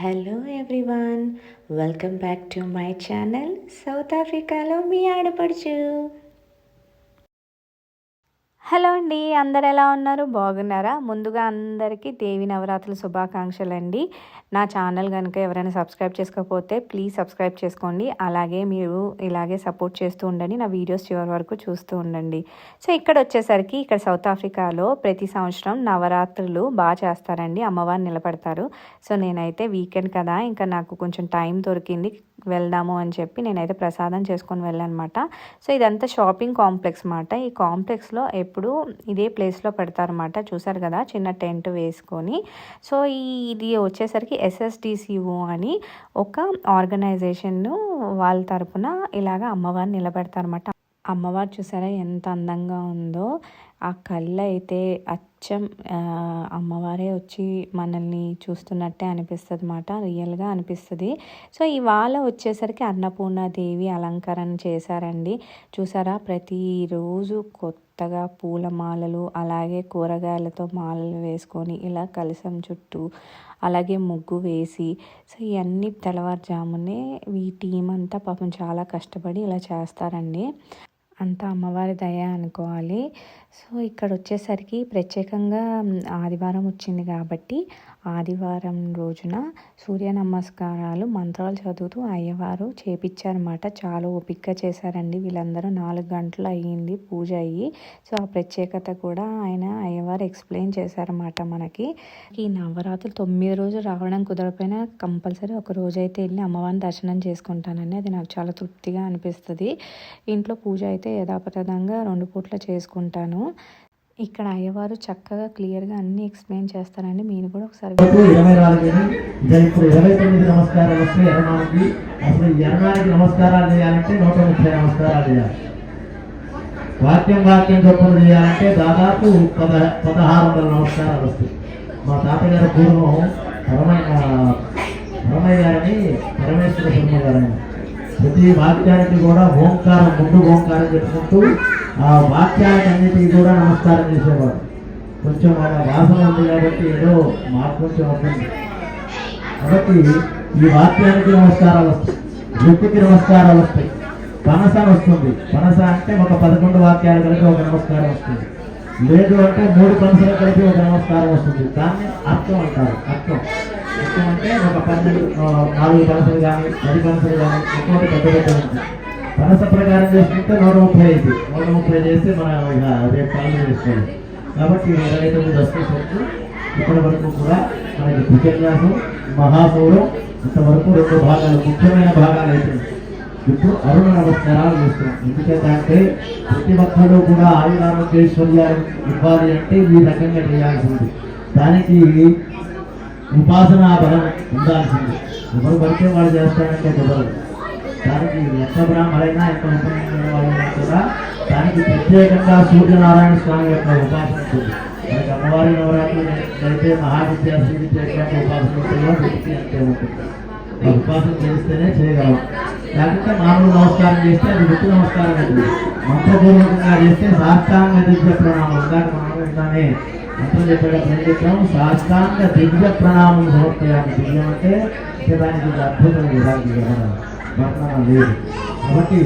Hello everyone welcome back to my channel South ఆఫ్రికాలో మీ ఆడపడుచు. హలో అండి అందరు ఎలా ఉన్నారు? బాగున్నారా? ముందుగా అందరికీ దేవి నవరాత్రుల శుభాకాంక్షలు అండి నా ఛానల్ కనుక ఎవరైనా సబ్స్క్రైబ్ చేసుకోకపోతే ప్లీజ్ సబ్స్క్రైబ్ చేసుకోండి. అలాగే మీరు ఇలాగే సపోర్ట్ చేస్తూ ఉండండి. నా వీడియోస్ చివరి వరకు చూస్తూ ఉండండి. సో ఇక్కడ వచ్చేసరికి ఇక్కడ సౌత్ ఆఫ్రికాలో ప్రతి సంవత్సరం నవరాత్రులు బాగా చేస్తారండి. అమ్మవారిని నిలబడతారు. సో నేనైతే వీకెండ్ కదా ఇంకా నాకు కొంచెం టైం దొరికింది. వెళ్దాము అని చెప్పి నేనైతే ప్రసాదం చేసుకొని వెళ్ళానమాట. సో ఇదంతా షాపింగ్ కాంప్లెక్స్ మాట. ఈ కాంప్లెక్స్లో ఎప్పుడు ఇదే ప్లేస్లో పెడతారన్నమాట. చూసారు కదా చిన్న టెంట్ వేసుకొని. సో ఈ ఇది వచ్చేసరికి ఎస్ఎస్డిసిఓ అని ఒక ఆర్గనైజేషన్ వాళ్ళ తరపున ఇలాగ అమ్మవారిని నిలబెడతారన్నమాట. అమ్మవారు చూసారా ఎంత అందంగా ఉందో. ఆ కళ్ళు అయితే అచ్చం అమ్మవారే వచ్చి మనల్ని చూస్తున్నట్టే అనిపిస్తుంది అన్నమాట రియల్గా అనిపిస్తుంది. సో ఇవాళ వచ్చేసరికి అన్నపూర్ణాదేవి అలంకరణ చేశారండి. చూసారా ప్రతిరోజు కొత్తగా పూల మాలలు అలాగే కూరగాయలతో మాలలు వేసుకొని ఇలా కలసం చుట్టూ అలాగే ముగ్గు వేసి సో ఇవన్నీ తెల్లవారుజామునే ఈ టీం అంతా పాపం చాలా కష్టపడి ఇలా చేస్తారండి. అంతా అమ్మవారి దయ అనుకోవాలి. సో ఇక్కడ వచ్చేసరికి ప్రత్యేకంగా ఆదివారం వచ్చింది కాబట్టి ఆదివారం రోజున సూర్య నమస్కారాలు మంత్రాలు చదువుతూ అయ్యవారు చేపించారన్నమాట. చాలా ఓపిక్గా చేశారండి. వీళ్ళందరూ నాలుగు గంటలు అయ్యింది పూజ అయ్యి. సో ఆ ప్రత్యేకత కూడా ఆయన అయ్యవారు ఎక్స్ప్లెయిన్ చేశారన్నమాట మనకి. ఈ నవరాత్రులు తొమ్మిది రోజులు రావడం కుదరపోయినా కంపల్సరీ ఒక రోజు అయితే వెళ్ళి అమ్మవారిని దర్శనం చేసుకుంటానండి. అది నాకు చాలా తృప్తిగా అనిపిస్తుంది. ఇంట్లో పూజ అయితే యథాపథంగా రెండు పూట్ల చేసుకుంటాను. ఇక్కడ అయ్యవారు చక్కగా క్లియర్గా అన్ని ఎక్స్ప్లెయిన్ చేస్తారండి. మీరు కూడా ఒకసారి ఇరవై నాలుగు ఇప్పుడు ఇరవై తొమ్మిది నమస్కారాలు వస్తే ఇరవై నాలుగు అసలు ఇరవై నాలుగు నమస్కారాలు చేయాలంటే నూట ముప్పై నమస్కారాలు చేయాలి. వాక్యం వాక్యం చొప్పున చేయాలంటే దాదాపు పద పదహారు వందల నమస్కారాలు వస్తాయి. మా తాతగారు పూర్వం పరమయ్య పరమయ్య గారని పరమేశ్వర శర్మ గారని. ప్రతి వాక్యానికి కూడా ఓంకారం ముందు ఓంకారం చెప్పుకుంటూ ఆ వాక్యాలన్నిటికీ కూడా నమస్కారం చేసేవాడు కొంచెం మన వాసన ఉంది కాబట్టి ఏదో మాకు కొంచెం అవుతుంది కాబట్టి ఈ వాక్యానికి నమస్కారాలు వస్తాయి. వృత్తికి నమస్కారాలు వస్తాయి. పనస వస్తుంది. పనస అంటే ఒక పదకొండు వాక్యాలు కలిపి ఒక నమస్కారం వస్తుంది. లేదు అంటే మూడు పనసలు కలిపి ఒక నమస్కారం వస్తుంది. దాన్ని అర్థం అంటారు. అర్థం. అర్థం అంటే ఒక పన్నెండు నాలుగు పనసలు కానీ పది పనసలు కానీ ఎక్కువ పెద్ద పెద్ద ఉంటుంది. పనస ప్రకారం చేసుకుంటే నూట ముప్పై అయింది నూట ముప్పై చేస్తే మనం ఇక రేపు పనులు చేసుకోవాలి కాబట్టి ఇరవై తొమ్మిది వస్తే ఇప్పటి వరకు కూడా మనకి కృతజ్ఞాసం మహాపౌరం ఇంతవరకు రెండు భాగాలు ముఖ్యమైన భాగాలు అయితే ఇప్పుడు అరుణ నమస్కారాలు చేస్తున్నాం. ఎందుకంటే ప్రతి ఒక్కరూ కూడా ఆయురారోగ్యేశ్వర్యాలు ఇవ్వాలి అంటే ఈ రకంగా చేయాల్సింది. దానికి ఉపాసనా బలం ఉండాల్సింది. ఎవరు పడితే వాళ్ళు చేస్తారంటే కుదరదు. దానికి ఎంత బ్రాహ్మణైనా ఎంత ఉపనయన వాళ్ళైనా కూడా దానికి ప్రత్యేకంగా సూర్యనారాయణ స్వామి యొక్క ఉపాసన ఉంటుంది. మనకి అమ్మవారి నవరాత్రులు అయితే మహావిద్యా శ్రీవిద్య ఎటువంటి ఉపాసన ఉంటుందో వృత్తి అంతే ఉంటుంది. ఉపాసన చేస్తేనే చేయగలం. లేకపోతే మామూలు నమస్కారం చేస్తే అది వృత్తి నమస్కారం అది మంత్రపూర్వకంగా చేస్తే సాష్టాంగ దివ్య ప్రణామం. ఇందాక మనం ఇందానే మంత్రం చెప్పేటప్పుడు ఏం చెప్పాము? సాష్టాంగ దివ్య ప్రణామం సమర్పయాలి దివ్యం అంటే దానికి అద్భుతమైన అద్భుతం దానికి వర్ణన లేదు. కాబట్టి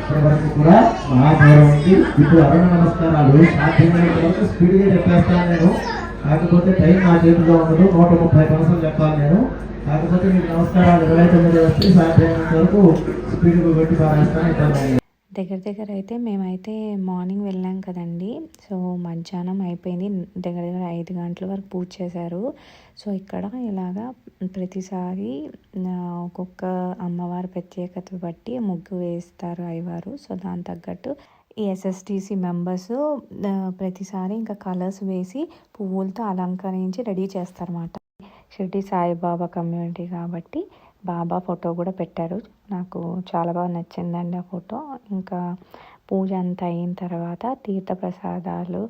ఇప్పటి వరకు కూడా మహాభారం ఉంది. ఇప్పుడు అరుణ నమస్కారాలు సాధ్యమైనంత వరకు స్పీడ్గా చెప్పేస్తాను నేను. కాకపోతే టైం నా చేతిలో ఉండదు. నూట ముప్పై నిమిషాలు చెప్పాలి నేను. కాకపోతే మీకు నమస్కారాలు ఇరవై తొమ్మిది వస్తే సాధ్యమైనంత వరకు స్పీడ్గా పెట్టి పారేస్తాను. ఇబ్బంది దగ్గర దగ్గర అయితే మేమైతే మార్నింగ్ వెళ్ళాం కదండి. సో మధ్యాహ్నం అయిపోయింది. దగ్గర దగ్గర ఐదు గంటల వరకు పూజ చేశారు. సో ఇక్కడ ఇలాగా ప్రతిసారి ఒక్కొక్క అమ్మవారి ప్రత్యేకత బట్టి ముగ్గు వేస్తారు అయ్యవారు. సో దాని తగ్గట్టు ఈ ఎస్ఎస్టీసీ మెంబర్స్ ప్రతిసారి ఇంకా కలర్స్ వేసి పువ్వులతో అలంకరించి రెడీ చేస్తారన్నమాట. షిర్డి సాయిబాబా కమ్యూనిటీ కాబట్టి బాబా ఫోటో కూడా పెట్టారు. నాకు చాలా బాగా నచ్చిందండి ఆ ఫోటో. ఇంకా పూజ అంతా అయిన తర్వాత తీర్థప్రసాదాలు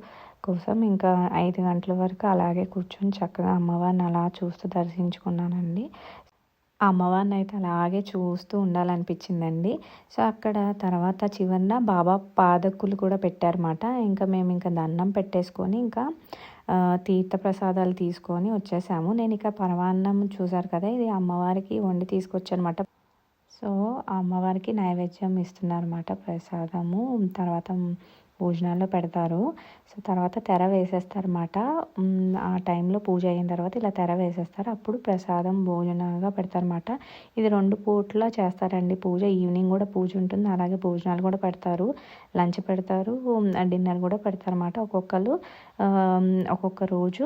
కోసం ఇంకా ఐదు గంటల వరకు అలాగే కూర్చొని చక్కగా అమ్మవారిని అలా చూస్తూ దర్శించుకున్నానండి. ఆ అమ్మవారిని అయితే అలాగే చూస్తూ ఉండాలనిపించిందండి. సో అక్కడ తర్వాత చివరిన బాబా పాదకులు కూడా పెట్టారన్నమాట. ఇంకా మేము ఇంకా దండం పెట్టేసుకొని ఇంకా తీర్థ ప్రసాదాలు తీసుకొని వచ్చేసాము. నేను ఇక పరమాన్నం చూసారు కదా ఇది అమ్మవారికి వండి తీసుకొచ్చానమాట. సో అమ్మవారికి నైవేద్యం ఇస్తున్నారన్నమాట ప్రసాదము. తర్వాత భోజనాల్లో పెడతారు. సో తర్వాత తెర వేసేస్తారన్నమాట. ఆ టైంలో పూజ అయిన తర్వాత ఇలా తెర వేసేస్తారు. అప్పుడు ప్రసాదం భోజనంగా పెడతారన్నమాట. ఇది రెండు పూట్ల చేస్తారండి పూజ. ఈవినింగ్ కూడా పూజ ఉంటుంది. అలాగే భోజనాలు కూడా పెడతారు. లంచ్ పెడతారు. డిన్నర్ కూడా పెడతారన్నమాట ఒక్కొక్కరు. ఒక్కొక్క రోజు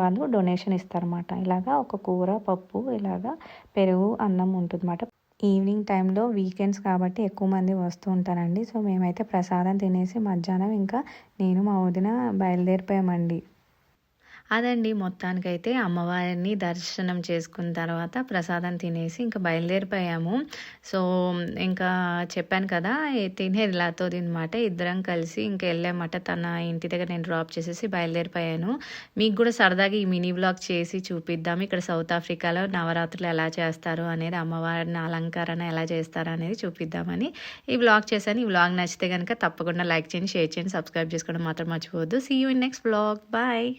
వాళ్ళు డొనేషన్ ఇస్తారన్నమాట. ఇలాగా ఒక కూర పప్పు ఇలాగా పెరుగు అన్నం ఉంటుందన్నమాట. ఈవినింగ్ టైంలో వీకెండ్స్ కాబట్టి ఎక్కువ మంది వస్తూ ఉంటారండి. సో మేమైతే ప్రసాదం తినేసి మధ్యాహ్నం ఇంకా నేను మా వదిన బయలుదేరిపోయామండి. అదండి. మొత్తానికైతే అమ్మవారిని దర్శనం చేసుకున్న తర్వాత ప్రసాదం తినేసి ఇంకా బయలుదేరిపోయాము. సో ఇంకా చెప్పాను కదా తినే తినేది అనమాట ఇద్దరం కలిసి ఇంకా వెళ్ళామట. తన ఇంటి దగ్గర నేను డ్రాప్ చేసేసి బయలుదేరిపోయాను. మీకు కూడా సరదాగా ఈ మినీ బ్లాగ్ చేసి చూపిద్దాం. ఇక్కడ సౌత్ ఆఫ్రికాలో నవరాత్రులు ఎలా చేస్తారు అనేది అమ్మవారిని అలంకరణ ఎలా చేస్తారు అనేది చూపిద్దామని ఈ బ్లాగ్ చేశాను. ఈ బ్లాగ్ నచ్చితే కనుక తప్పకుండా లైక్ చేయండి షేర్ చేయండి సబ్స్క్రైబ్ చేసుకోవడం మాత్రం మర్చిపోవద్దు. See you in next vlog bye